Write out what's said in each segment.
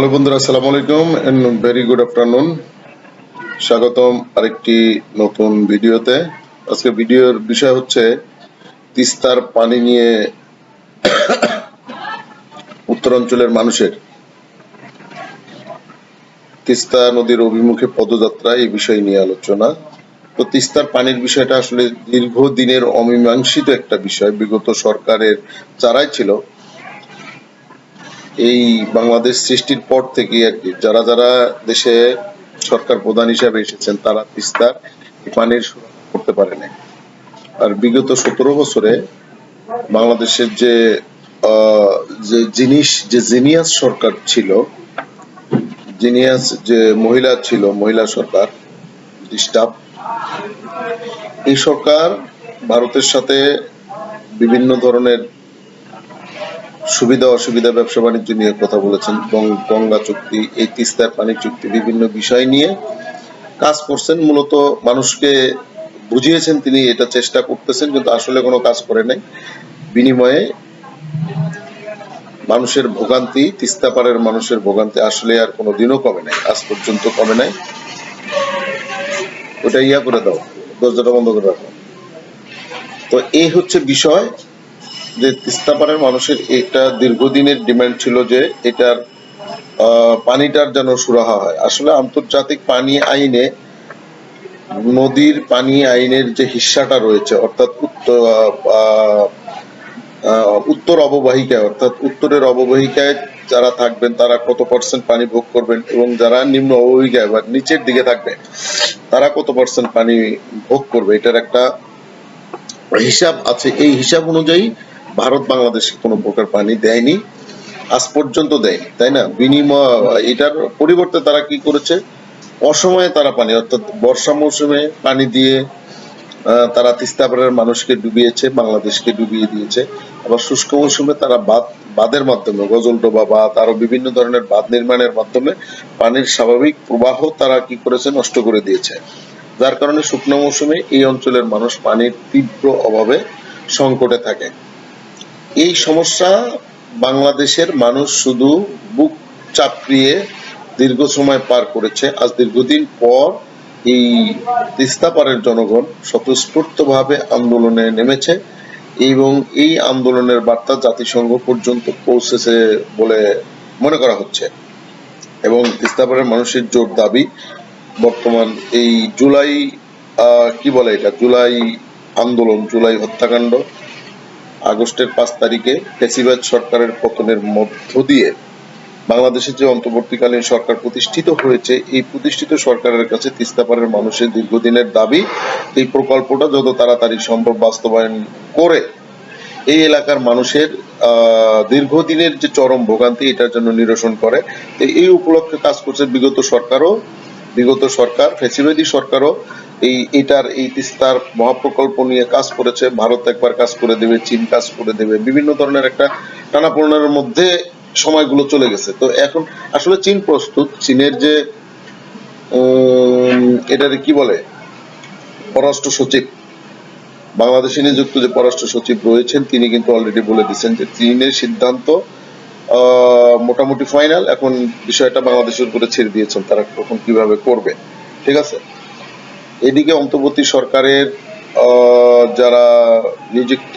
Hello বন্ধুরা, আসসালামু আলাইকুম এন্ড ভেরি গুড আফটারনুন স্বাগতম আরেকটি নতুন ভিডিওতে। আজকে ভিডিওর বিষয় হচ্ছে তিস্তার পানি নিয়ে উত্তরাঞ্চলের মানুষের। তিস্তা নদীর অভিমুখে পদযাত্রা এই বিষয় নিয়ে আলোচনা। তো তিস্তার পানির বিষয়টা আসলে দীর্ঘদিনের অমীমাংসিত একটা বিষয়। বিগত সরকারের যারাই ছিল। এই বাংলাদেশ সৃষ্টির পর থেকে আর কি, যারা যারা দেশে সরকার প্রধান হিসাবে এসেছেন, তারা তিস্তার পানির করতে পারে নাই। আর বিগত সতেরো বছরে বাংলাদেশের যে যে জিনিস, যে জিনিয়াস সরকার ছিল, জিনিয়াস যে মহিলা ছিল, মহিলা সরকার স্টাফ, এই সরকার ভারতের সাথে বিভিন্ন ধরনের সুবিধা অসুবিধা ব্যবসা বাণিজ্য নিয়ে কথা বলেছেন গঙ্গা চুক্তি, এই তিস্তার পানি চুক্তি, বিভিন্ন বিষয় নিয়ে কাজ করছেন। মূলত মানুষকে বুঝিয়েছেন তিনি, এটা চেষ্টা করতেছেন, কিন্তু আসলে কোনো কাজ করে নাই। বিনিময়ে মানুষের ভোগান্তি, তিস্তা পাড়ের মানুষের ভোগান্তি আসলে আর কোনো দিনও কমে নাই, আজ পর্যন্ত কমে নাই। ওটা ইয়া করে দাও, দরজাটা বন্ধ করে রাখো। তো এই হচ্ছে বিষয়। যে তিস্তাপাড়ের মানুষের এটা দীর্ঘদিনের ডিমান্ড ছিল যে এটার পানিটার যেন সুরাহা হয়। আসলে আন্তর্জাতিক পানি আইনে, নদীর পানি আইনের যে হিস্সাটা রয়েছে, অর্থাৎ উত্তর উত্তর অববাহিকায়, অর্থাৎ উত্তরের অববাহিকায় যারা থাকবেন, তারা কত পার্সেন্ট পানি ভোগ করবেন এবং যারা নিম্ন অববাহিকায় বা নিচের দিকে থাকবে তারা কত পার্সেন্ট পানি ভোগ করবে? এটার একটা হিসাব আছে। এই হিসাব অনুযায়ী ভারত বাংলাদেশকে কোনো প্রকার পানি দেয়নি। আজ পর্যন্ত দেয়নি, তাই না? বিনিময়, এটার পরিবর্তে তারা কি করেছে? অসময়ে তারা পানি, অর্থাৎ বর্ষা মৌসুমে পানি দিয়ে তারা তিস্তাপাড়ের মানুষকে ডুবিয়েছে, বাংলাদেশকে ডুবিয়ে দিয়েছে। আবার শুষ্ক মৌসুমে তারা বাঁধ, বাঁধের মাধ্যমে গজলডোবা বাঁধ, আরও বিভিন্ন ধরনের বাঁধ নির্মাণের মাধ্যমে পানির স্বাভাবিক প্রবাহ তারা কি করেছে? নষ্ট করে দিয়েছে। যার কারণে শুকনো মৌসুমে এই অঞ্চলের মানুষ পানির তীব্র অভাবে সংকটে থাকে। এই সমস্যা বাংলাদেশের মানুষ শুধু বুক চাপড়িয়ে দীর্ঘ সময় পার করেছে। আজ দীর্ঘদিন পর এই তিস্তাপাড়ের জনগণ স্বতঃস্ফূর্তভাবে আন্দোলনে নেমেছে এবং এই আন্দোলনের বার্তা জাতিসংঘ পর্যন্ত পৌঁছেছে বলে মনে করা হচ্ছে। এবং তিস্তাপাড়ের মানুষের জোর দাবি বর্তমান এই জুলাই কি বলে এটা? জুলাই আন্দোলন, জুলাই হত্যাকাণ্ড আগস্টের পাঁচ তারিখে ফেসিবাদ সরকারের পতনের মধ্য দিয়ে বাংলাদেশের যে অন্তর্বর্তীকালীন সরকার প্রতিষ্ঠিত হয়েছে, এই প্রতিষ্ঠিত সরকারের কাছে তিস্তাপাড়ের মানুষের দীর্ঘদিনের দাবি, এই প্রকল্পটা যত তাড়াতাড়ি সম্ভব বাস্তবায়ন করে এই এলাকার মানুষের দীর্ঘদিনের যে চরম ভোগান্তি এটার জন্য নিরসন করে। এই উপলক্ষে কাজ করছে বিগত সরকারও, বিগত সরকার, ফেসিবাদী সরকারও এই এটার এই তিস্তার মহাপ্রকল্প নিয়ে কাজ করেছে। ভারত একবার কাজ করে দেবে, চীন কাজ করে দেবে। বিভিন্ন ধরনের একটা টানাপোড়েনের মধ্যে সময়গুলো চলে গেছে। তো এখন আসলে চীন প্রস্তুত। চীনের যে এটার কি বলে? পররাষ্ট্র সচিব, বাংলাদেশে নিযুক্ত যে পররাষ্ট্র সচিব রয়েছেন, তিনি কিন্তু অলরেডি বলে দিচ্ছেন যে চীনের সিদ্ধান্ত মোটামুটি ফাইনাল এখন বিষয়টা বাংলাদেশের উপরে ছেড়ে দিয়েছেন তারা কখন কীভাবে করবে। ঠিক আছে? এদিকে অন্তর্বর্তী সরকারের যারা নিযুক্ত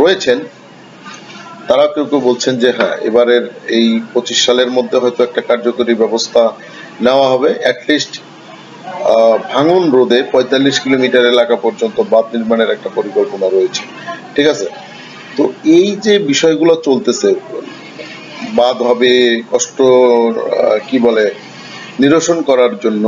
রয়েছেন তারা কেউ কেউ বলছেন যে হ্যাঁ এবারের এই পঁচিশ সালের মধ্যে হয়তো একটা কার্যকরী ব্যবস্থা নেওয়া হবে। অ্যাটলিস্ট ভাঙন রোধে পঁয়তাল্লিশ কিলোমিটার এলাকা পর্যন্ত বাঁধ নির্মাণের একটা পরিকল্পনা রয়েছে। ঠিক আছে? তো এই যে বিষয়গুলো চলতেছে বাদ হবে কষ্ট কি বলে, নিরসন করার জন্য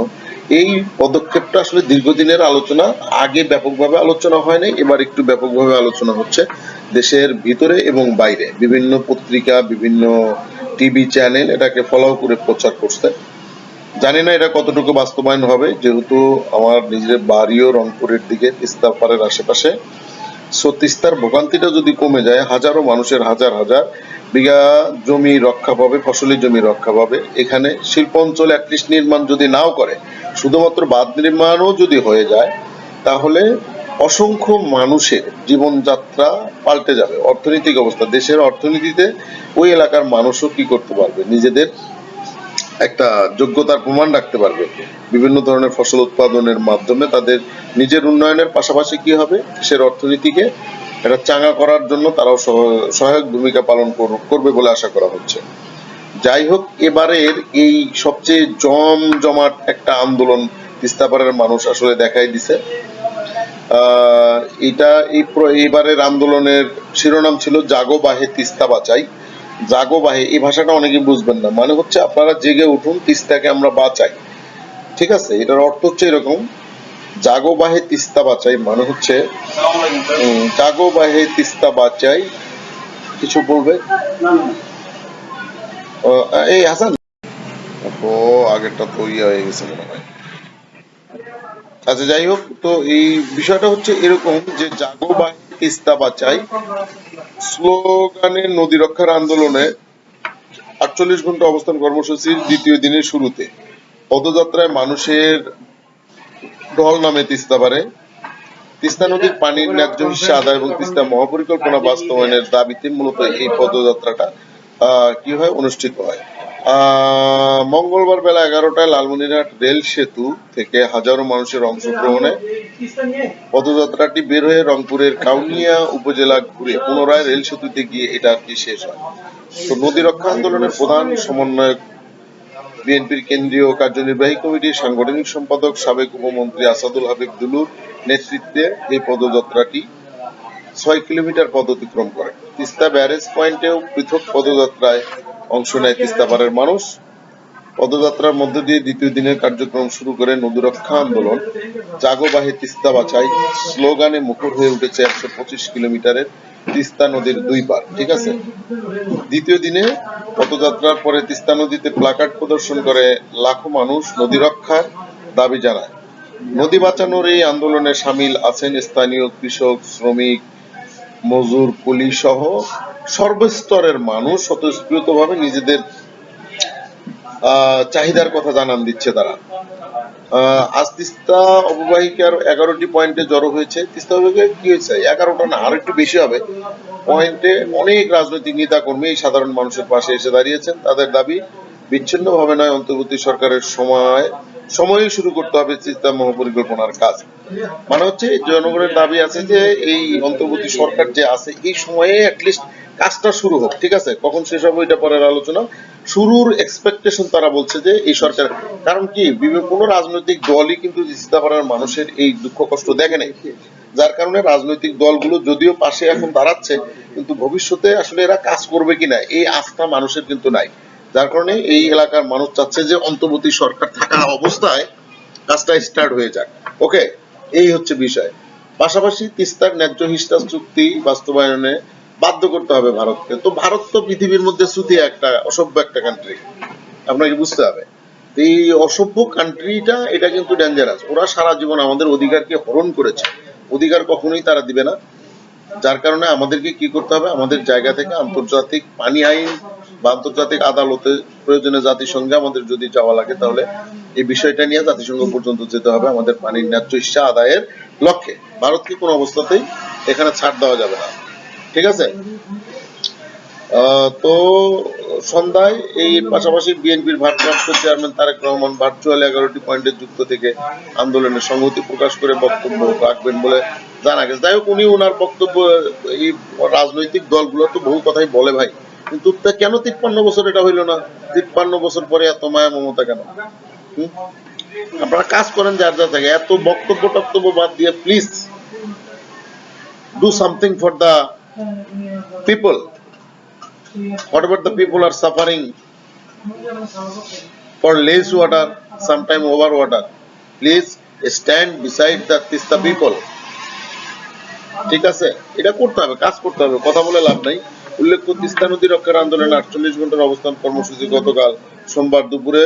এই পদক্ষেপটা আসলে দীর্ঘদিনের আলোচনা, আগে ব্যাপকভাবে আলোচনা হয়নি, এবার একটু ব্যাপকভাবে আলোচনা হচ্ছে দেশের ভিতরে এবং বাইরে। বিভিন্ন পত্রিকা, বিভিন্ন টিভি চ্যানেল এটাকে ফলো করে প্রচার করছে। জানি না এটা কতটুকু বাস্তবায়ন হবে, যেহেতু আমার নিজের বাড়িও রংপুরের দিকে তিস্তাপাড়ের আশেপাশে। সো ভোগান্তিটা যদি কমে যায়, হাজারো মানুষের হাজার হাজার বিঘা জমি রক্ষা পাবে, ফসলি জমি রক্ষা পাবে। এখানে শিল্প অঞ্চলে অ্যাটলিস্ট নির্মাণ যদি নাও করে, শুধুমাত্র বাঁধ নির্মাণও যদি হয়ে যায়, তাহলে অসংখ্য মানুষের জীবনযাত্রা পাল্টে যাবে। অর্থনৈতিক অবস্থা, দেশের অর্থনীতিতে ওই এলাকার মানুষও কি করতে পারবে? নিজেদের একটা যোগ্যতার প্রমাণ রাখতে পারবে। বিভিন্ন ধরনের ফসল উৎপাদনের মাধ্যমে তাদের নিজের উন্নয়নের পাশাপাশি কি হবে? দেশের অর্থনীতিকে এটা চাঙা করার জন্য তারাও সহায়ক ভূমিকা পালন করবে বলে আশা করা হচ্ছে। যাই হোক, এবারের এই সবচেয়ে জমজমাট একটা আন্দোলন তিস্তাপাড়ের মানুষ আসলে দেখাই দিছে। এটা এই এবারের আন্দোলনের শিরোনাম ছিল, জাগো বাহে তিস্তা বাঁচাই। জাগো বাহে এই ভাষাটা অনেকে বুঝবেন না। মানে হচ্ছে আপনারা জেগে উঠুন তিস্তাকে আমরা বাঁচাই। ঠিক আছে? এটার অর্থ হচ্ছে এরকম জাগো বাহে তিস্তা বাঁচাই মানে হচ্ছে উম, জাগো বাহে তিস্তা বাঁচাই। কিছু বলবে? এই হাসান। ও আগেরটা তো ইয়ে হয়ে গেছে মনে হয়। আচ্ছা যাই হোক তো এই বিষয়টা হচ্ছে এরকম যে জাগো বাহে তিস্তা বাঁচাই স্লোগানে নদী রক্ষার আন্দোলনে আটচল্লিশ ঘণ্টা অবস্থান কর্মসূচির দ্বিতীয় দিনের শুরুতে পদযাত্রায় মানুষের ঢল নামে তিস্তা পারে তিস্তা নদীর পানির ন্যায্য হিসা আদায় এবং তিস্তা মহাপরিকল্পনা বাস্তবায়নের দাবিতে মূলত এই পদযাত্রাটা কি হয়? অনুষ্ঠিত হয়। মঙ্গলবার বেলা এগারোটায় লালমনিরহাট রেল সেতু থেকে হাজারো মানুষের অংশগ্রহণে পদযাত্রাটি বের হয়ে রংপুরের কাউনিয়া উপজেলা ঘুরে পুনরায় রেল সেতুতে গিয়ে এটা আর কি শেষ হয়। তো নদী রক্ষা আন্দোলনের প্রধান সমন্বয়ক বিএনপির কেন্দ্রীয় কার্যনির্বাহী কমিটির সাংগঠনিক সম্পাদক, সাবেক উপমন্ত্রী আসাদুল হাবিব দুলুর নেতৃত্বে এই পদযাত্রাটি ছয় কিলোমিটার পদ অতিক্রম করে। তিস্তা ব্যারেজ পয়েন্টেও পৃথক পদযাত্রায় অংশ নেয় তিস্তা তিস্তাপাড়ের মানুষ। পদযাত্রার মধ্য দিয়ে দ্বিতীয় দিনের কার্যক্রম শুরু করে নদী রক্ষা আন্দোলন। জাগোবাহে তিস্তা বাছাই স্লোগানে মুখর হয়ে উঠেছে একশো পঁচিশ কিলোমিটারের তিস্তা নদীর দুই পার ঠিক আছে? দ্বিতীয় দিনে পদযাত্রার পরে তিস্তা নদীতে প্লাকার্ড প্রদর্শন করে লাখো মানুষ নদী রক্ষার দাবি জানায়। নদী বাঁচানোর এই আন্দোলনে সামিল আছেন স্থানীয় কৃষক, শ্রমিক, মজুর কুলি সহ সর্বস্তরের মানুষ স্বতঃস্ফূর্তভাবে নিজেদের চাহিদার কথা জানান দিচ্ছে তারা। আজ তিস্তা অববাহিকার এগারোটি পয়েন্টে জড়ো হয়েছে। তিস্তা অববাহিকা কি হয়েছে? এগারোটা না, আরও একটু বেশি হবে। পয়েন্টে অনেক রাজনৈতিক নেতা কর্মী সাধারণ মানুষের পাশে এসে দাঁড়িয়েছেন। তাদের দাবি বিচ্ছিন্ন ভাবে নয়, অন্তর্বর্তী সরকারের সময়, সময়ই শুরু করতে হবে তিস্তা মহাপরিকল্পনার কাজ। মানে হচ্ছে, জনগণের দাবি আছে যে এই অন্তর্বর্তী সরকার যে আছে, এই সময়ে অ্যাটলিস্ট কাজটা শুরু হোক, ঠিক আছে? কখন শেষ হবে এটা পরের আলোচনা। শুরুর এক্সপেকটেশন তারা বলছে যে এই সরকার, কারণ কি, বিভিন্ন কোনো রাজনৈতিক দলই কিন্তু তিস্তাপাড়ার মানুষের এই দুঃখ কষ্ট দেখে নাই। যার কারণে রাজনৈতিক দলগুলো যদিও পাশে এখন দাঁড়াচ্ছে, কিন্তু ভবিষ্যতে আসলে এরা কাজ করবে কিনা, এই আস্থা মানুষের কিন্তু নাই। যার কারণে এই এলাকার মানুষ চাচ্ছে যে অন্তর্বর্তী সরকার থাকা অবস্থায় কাজটা স্টার্ট হয়ে যাক। ওকে, এই হচ্ছে বিষয়। পাশাপাশি তিস্তার ন্যায্য হিস্তা চুক্তি বাস্তবায়নে বাধ্য করতে হবে ভারতকে। তো ভারত তো পৃথিবীর মধ্যে শ্রুতি একটা, অসভ্য একটা কান্ট্রি আপনাকে বুঝতে হবে এই অসভ্য কান্ট্রিটা এটা কিন্তু ডেঞ্জারাস ওরা সারা জীবন আমাদের অধিকারকে হরণ করেছে। অধিকার কখনোই তারা দিবে না। যার কারণে আমাদেরকে কি করতে হবে? আমাদের জায়গা থেকে আন্তর্জাতিক পানি আইন বা আন্তর্জাতিক আদালতে প্রয়োজনে জাতিসংঘে আমাদের যদি যাওয়া লাগে, তাহলে এই বিষয়টা নিয়ে জাতিসংঘ পর্যন্ত যেতে হবে আমাদের পানির ন্যায্য হিসা আদায়ের লক্ষ্যে। ভারতকে কোনো অবস্থাতেই এখানে ছাড় দেওয়া যাবে না। ঠিক আছে? তো সন্ধ্যায় এই পাশাপাশি বিএনপির ভারপ্রাপ্ত চেয়ারম্যান তারেক রহমান ভার্চুয়াল এগারোটি পয়েন্টে যুক্ত থেকে আন্দোলনে সংহতি প্রকাশ করে বক্তব্য রাখবেন বলে জানা গেছে। যাই হোক, উনি ওনার বক্তব্য, এই রাজনৈতিক দলগুলো তো বহু কথাই বলে ভাই। কিন্তু কেন তিপ্পান্ন বছর এটা হইল না? তিপ্পান্ন বছর পরে এত মায়া মমতা কেন? আপনারা কাজ করেন যার যা জায়গায়। এত বক্তব্য টক্তব্য বাদ দিয়ে please do something for the people whatever the people are suffering for less water, sometime over water, please stand beside the Tista people. ঠিক আছে? এটা করতে হবে কাজ করতে হবে। কথা বলে লাভ নাই। উল্লেখ্য, তিস্তা নদী রক্ষার আন্দোলনে আটচল্লিশ ঘণ্টার অবস্থান কর্মসূচি গতকাল সোমবার দুপুরে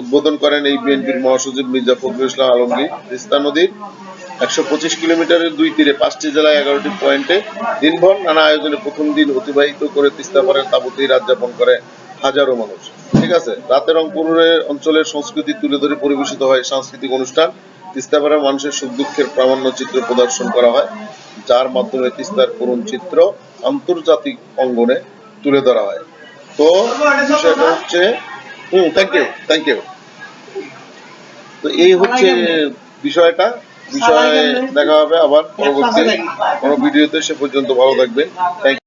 উদ্বোধন করেন এই বিএনপির মহাসচিব মির্জা ফখরুল ইসলাম আলমগীর। তিস্তা নদীর একশো পঁচিশ কিলোমিটারের দুই তীরে পাঁচটি জেলায় এগারোটি পয়েন্টে দিনভর নানা আয়োজনে প্রথম দিন অতিবাহিত করে তিস্তা পাড়ের তাবুতেই রাত যাপন করে হাজারো মানুষ। ঠিক আছে? রাতে রংপুরের অঞ্চলের সংস্কৃতি তুলে ধরে পরিবেশিত হয় সাংস্কৃতিক অনুষ্ঠান। তিস্তা পাড়ার মানুষের সুখ দুঃখের প্রামাণ্য চিত্র প্রদর্শন করা হয় যার মাধ্যমে তিস্তার করুণ চিত্র আন্তর্জাতিক অঙ্গনে তুলে ধরা হয়। তো বিষয়টা হচ্ছে হুম থ্যাংক ইউ থ্যাংক ইউ তো এই হচ্ছে বিষয়টা বিষয়ে দেখা হবে আবার পরবর্তী কোনো ভিডিওতে সে পর্যন্ত ভালো থাকবেন। থ্যাংক